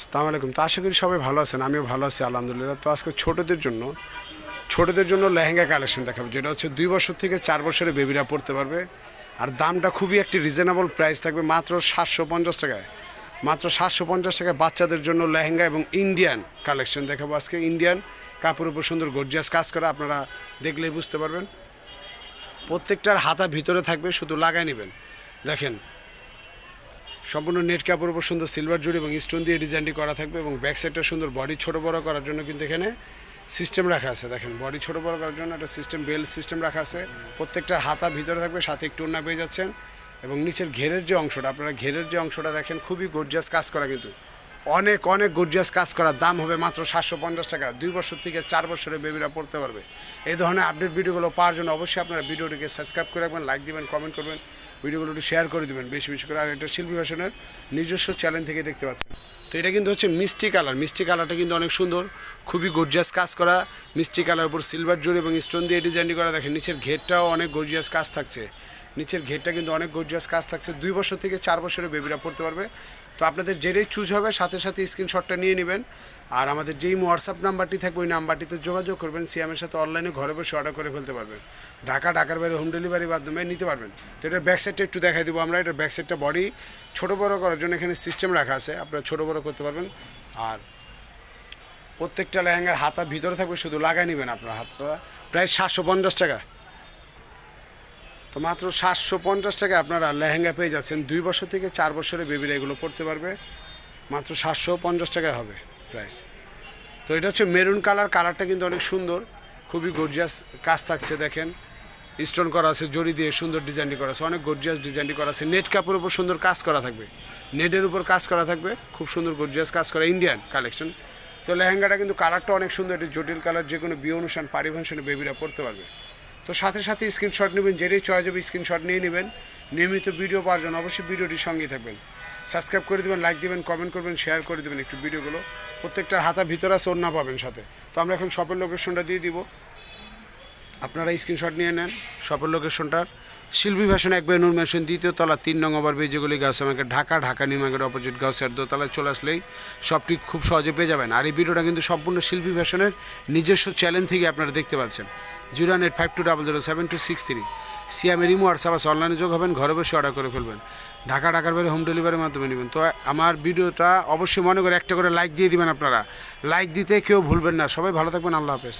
আসসালামু আলাইকুম। তো আশা করি সবাই ভালো আছেন, আমিও ভালো আছি, আলহামদুলিল্লাহ। তো আজকে ছোটদের জন্য ছোটদের জন্য লেহেঙ্গা কালেকশন দেখাবো, যেটা হচ্ছে দুই বছর থেকে চার বছরের বেবিরা পড়তে পারবে। আর দামটা খুবই একটি রিজনেবল প্রাইস থাকবে, মাত্র সাতশো পঞ্চাশ টাকায়। মাত্র সাতশো পঞ্চাশ টাকায় বাচ্চাদের জন্য লেহেঙ্গা এবং ইন্ডিয়ান কালেকশন দেখাবো আজকে। ইন্ডিয়ান কাপড় উপর সুন্দর গর্জিয়াস কাজ করা, আপনারা দেখলেই বুঝতে পারবেন। প্রত্যেকটার হাতা ভিতরে থাকবে, শুধু লাগাই নেবেন। দেখেন সম্পূর্ণ নেট কাপড় উপর সুন্দর সিলভার জুড়ি এবং স্টোন দিয়ে ডিজাইনটি করা থাকবে এবং ব্যাক সাইডটা সুন্দর বডি ছোট বড় করার জন্য কিন্তু এখানে সিস্টেম রাখা আছে। দেখেন বডি ছোট বড় করার জন্য একটা সিস্টেম বেল সিস্টেম রাখা আছে। প্রত্যেকটা হাতা ভিতরে থাকবে, সাথে একটু না পেয়ে যাচ্ছেন। এবং নিচের ঘেরের যে অংশটা, আপনারা ঘেরের যে অংশটা দেখেন, খুবই গর্জিয়াস কাজ করা কিন্তু। অনেক অনেক গর্জিয়াস কাজ করার দাম হবে মাত্র সাতশো পঞ্চাশ টাকা। দুই বছর থেকে চার বছরের বেবিরা পড়তে পারবে। এই ধরনের আপডেট ভিডিওগুলো পাওয়ার জন্য অবশ্যই আপনারা ভিডিওটিকে সাবস্ক্রাইব করে রাখবেন লাইক দিবেন কমেন্ট করবেন ভিডিওগুলো একটু শেয়ার করে দিবেন, বেশি বেশি করে। আর এটা শিল্পী ভাষণের নিজস্ব চ্যানেল থেকে দেখতে পাচ্ছেন। তো এটা কিন্তু হচ্ছে মিষ্টি কালার। মিষ্টি কালারটা কিন্তু অনেক সুন্দর, খুবই গর্জিয়াস কাজ করা। মিষ্টি কালার উপর সিলভার জুড়ি এবং স্টোন দিয়ে ডিজাইনটি করা। দেখেন নিচের ঘেরটাও অনেক গর্জিয়াস কাজ থাকছে। নিচের ঘেরটা কিন্তু অনেক গর্জিয়াস কাজ থাকছে। দুই বছর থেকে চার বছরের বেবিরা পড়তে পারবে। তো আপনাদের যেটাই চুজ হবে, সাথে সাথে স্ক্রিনশটটা নিয়ে নেবেন। আর আমাদের যেই হোয়াটসঅ্যাপ নাম্বারটি থাকবে, ওই নাম্বারটিতে যোগাযোগ করবেন সিএমের সাথে অনলাইনে ঘরে বসে অর্ডার করে ফেলতে পারবেন ঢাকা, ঢাকার বাইরে হোম ডেলিভারির মাধ্যমে নিতে পারবেন। তো এটার ব্যাক সাইডটা একটু দেখাই দেবো আমরা। এটার ব্যাক সাইডটা বডি ছোটো বড়ো করার জন্য এখানে সিস্টেম রাখা আছে। আপনারা ছোটো বড়ো করতে পারবেন। আর প্রত্যেকটা লেহেঙ্গার হাতা ভিতরে থাকবে, শুধু লাগাই নেবেন আপনার হাতটা। প্রায় সাতশো পঞ্চাশ টাকা। তো মাত্র সাতশো পঞ্চাশ টাকা আপনারা লেহেঙ্গা পেয়ে যাচ্ছেন। দুই বছর থেকে চার বছরের বেবিরা এগুলো পড়তে পারবে। মাত্র সাতশো পঞ্চাশ টাকায় হবে প্রাইস তো এটা হচ্ছে মেরুন কালার কালারটা কিন্তু অনেক সুন্দর। খুবই গর্জিয়াস কাজ থাকছে, দেখেন। স্টোন করা আছে, জড়ি দিয়ে সুন্দর ডিজাইনটি করা আছে, অনেক গর্জিয়াস ডিজাইনটি করা আছে। নেট কাপড়ের উপর সুন্দর কাজ করা থাকবে। নেটের উপর কাজ করা থাকবে, খুব সুন্দর গর্জিয়াস কাজ করা ইন্ডিয়ান কালেকশন তো লেহেঙ্গাটা কিন্তু কালারটা অনেক সুন্দর, এটি জটিল কালার যে কোনো বিয়ে অনুষ্ঠান পারিভাষণে বেবিরা পড়তে পারবে। তো সাথে সাথে স্ক্রিনশট নেবেন, যেটাই চয়েস হবে স্ক্রিনশট নিয়ে নেবেন। নিয়মিত ভিডিও পাওয়ার জন্য অবশ্যই ভিডিওটির সঙ্গে থাকবেন। সাবস্ক্রাইব করে দেবেন লাইক দেবেন কমেন্ট করবেন শেয়ার করে দেবেন একটু ভিডিওগুলো প্রত্যেকটার হাতা ভিতরে আছে না পাবেন সাথে। তো আমরা এখন শপের লোকেশনটা দিয়ে দিব। আপনারা স্ক্রিনশট নিয়ে নেন শপের লোকেশনটার শিল্পী ভাষণ এক নূর মেশন দ্বিতীয় তলা তিন নং ওভার বেজেগুলি গাছ আমাকে ঢাকা ঢাকা নিমাগের অপোজিট গাছের দোতলায় চলে আসলেই সবটি খুব সহজে পেয়ে যাবেন। আর এই ভিডিওটা কিন্তু সম্পূর্ণ শিল্পী ভাষণের নিজস্ব চ্যানেল থেকে আপনারা দেখতে পাচ্ছেন। Zero eight five two double zero seven two six three. সিএমের imo WhatsApp আছে অনলাইনে যোগ হবেন, ঘরে বসে অর্ডার করে ফেলবেন। ঢাকা, ঢাকার বাইরে হোম ডেলিভারির মাধ্যমে নেবেন। তো আমার ভিডিওটা অবশ্যই মনে করে একটা করে লাইক দিয়ে দিবেন আপনারা। লাইক দিতে কেউ ভুলবেন না। সবাই ভালো থাকবেন, আল্লাহ হাফেজ।